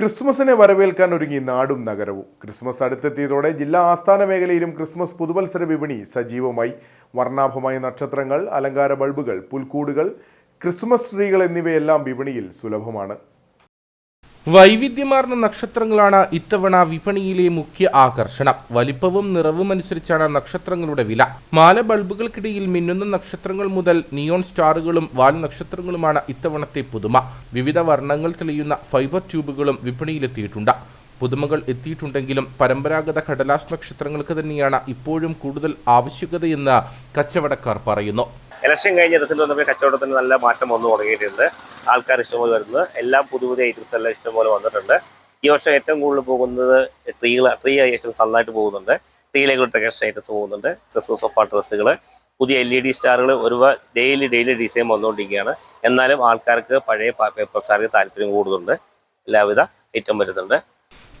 ക്രിസ്മസിനെ വരവേൽക്കാൻ ഒരുങ്ങി നാടും നഗരവും. ക്രിസ്മസ് അടുത്തെത്തിയതോടെ ജില്ലാ ആസ്ഥാന മേഖലയിലും ക്രിസ്മസ് പുതുവത്സര വിപണി സജീവമായി. വർണാഭമായ നക്ഷത്രങ്ങൾ അലങ്കാര ബൾബുകൾ പുൽക്കൂടുകൾ ക്രിസ്മസ് ട്രീകൾ എന്നിവയെല്ലാം വിപണിയിൽ സുലഭമാണ്. വൈവിധ്യമാർന്ന നക്ഷത്രങ്ങളാണ് ഇത്തവണ വിപണിയിലെ മുഖ്യ ആകർഷണം. വലിപ്പവും നിറവും അനുസരിച്ചാണ് നക്ഷത്രങ്ങളുടെ വില. മാല ബൾബുകൾക്കിടയിൽ മിന്നുന്ന നക്ഷത്രങ്ങൾ മുതൽ നിയോൺ സ്റ്റാറുകളും വാൽ നക്ഷത്രങ്ങളുമാണ് ഇത്തവണത്തെ പുതുമ. വിവിധ വർണങ്ങൾ തെളിയുന്ന ഫൈബർ ട്യൂബുകളും വിപണിയിലെത്തിയിട്ടുണ്ട്. പുതുമകൾ എത്തിയിട്ടുണ്ടെങ്കിലും പരമ്പരാഗത കടലാസ് നക്ഷത്രങ്ങൾക്ക് തന്നെയാണ് ഇപ്പോഴും കൂടുതൽ ആവശ്യകതയെന്ന് കച്ചവടക്കാർ പറയുന്നു. ഇലക്ഷൻ കഴിഞ്ഞ വന്നപ്പോൾ കച്ചവടത്തിന് നല്ല മാറ്റം വന്നു തുടങ്ങിയിട്ടുണ്ട്. ആൾക്കാർ ഇഷ്ടംപോലെ വരുന്നത്. എല്ലാം പുതിയ പുതിയ ഐറ്റംസ് എല്ലാം ഇഷ്ടംപോലെ വന്നിട്ടുണ്ട്. ഈ വർഷം ഏറ്റവും കൂടുതൽ പോകുന്നത് ട്രീകൾ ട്രീ ഐറ്റംസ് നന്നായിട്ട് പോകുന്നുണ്ട്. ട്രീയിലേക്കുള്ള ഡെക്കറേഷൻ ഐറ്റംസ് പോകുന്നുണ്ട്. ക്രിസ്മസ് ഒപ്പ ഡ്രസ്സുകൾ പുതിയ എൽ ഇ ഡി സ്റ്റാറുകൾ ഒരുപാട് ഡെയിലി ഡെയിലി ഡിസൈൻ വന്നുകൊണ്ടിരിക്കുകയാണ്. എന്നാലും ആൾക്കാർക്ക് പഴയ പേപ്പർ സ്റ്റാർക്ക് താല്പര്യം കൂടുന്നുണ്ട് എല്ലാവിധ ഐറ്റം വരുന്നുണ്ട്.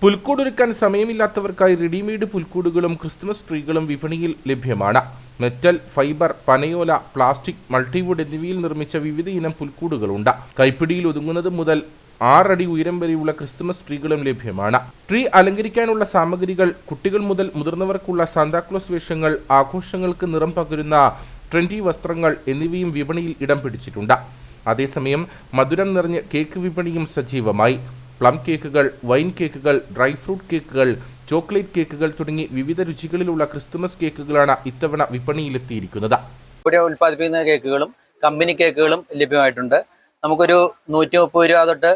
പുൽക്കൂടൊരുക്കാൻ സമയമില്ലാത്തവർക്കായി റെഡിമെയ്ഡ് പുൽക്കൂടുകളും ക്രിസ്മസ് ട്രീകളും വിപണിയിൽ ലഭ്യമാണ്. മെറ്റൽ ഫൈബർ പനയോല പ്ലാസ്റ്റിക് മൾട്ടിവുഡ് എന്നിവയിൽ നിർമ്മിച്ച വിവിധ ഇനം പുൽക്കൂടുകളുണ്ട്. കൈപ്പിടിയിൽ ഒതുങ്ങുന്നത് മുതൽ ആറടി ഉയരം വരെയുള്ള ക്രിസ്മസ് ട്രീകളും ലഭ്യമാണ്. ട്രീ അലങ്കരിക്കാനുള്ള സാമഗ്രികൾ കുട്ടികൾ മുതൽ മുതിർന്നവർക്കുള്ള സാന്താക്ലോസ് വേഷങ്ങൾ ആഘോഷങ്ങൾക്ക് നിറം പകരുന്ന ട്രെൻഡി വസ്ത്രങ്ങൾ എന്നിവയും വിപണിയിൽ ഇടം പിടിച്ചിട്ടുണ്ട്. അതേസമയം മധുരം നിറഞ്ഞ കേക്ക് വിപണിയും സജീവമായി. പ്ലം കേക്കുകൾ വൈൻ കേക്കുകൾ ഡ്രൈ ഫ്രൂട്ട് കേക്കുകൾ ചോക്ലേറ്റ് കേക്കുകൾ തുടങ്ങി വിവിധ രുചികളിലുള്ള ക്രിസ്തുമസ് കേക്കുകളാണ് ഇത്തവണ വിപണിയിലെത്തിയിരിക്കുന്നത്. ഇവിടെ ഉൽപ്പാദിപ്പിക്കുന്ന കേക്കുകളും കമ്പനി കേക്കുകളും ലഭ്യമായിട്ടുണ്ട്. നമുക്കൊരു നൂറ്റി മുപ്പത് രൂപ തൊട്ട്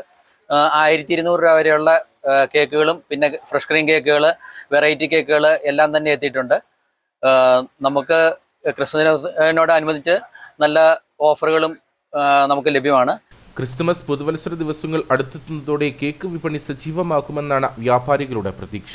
ആയിരത്തി ഇരുന്നൂറ് രൂപ വരെയുള്ള കേക്കുകളും പിന്നെ ഫ്രഷ് ക്രീം കേക്കുകൾ വെറൈറ്റി കേക്കുകൾ എല്ലാം തന്നെ എത്തിയിട്ടുണ്ട്. നമുക്ക് ക്രിസ്മസിനോടനുബന്ധിച്ച് നല്ല ഓഫറുകളും നമുക്ക് ലഭ്യമാണ്. ക്രിസ്തുമസ് പുതുവത്സര ദിവസങ്ങൾ അടുത്തെത്തുന്നതോടെ കേക്ക് വിപണി സജീവമാക്കുമെന്നാണ് വ്യാപാരികളുടെ പ്രതീക്ഷ.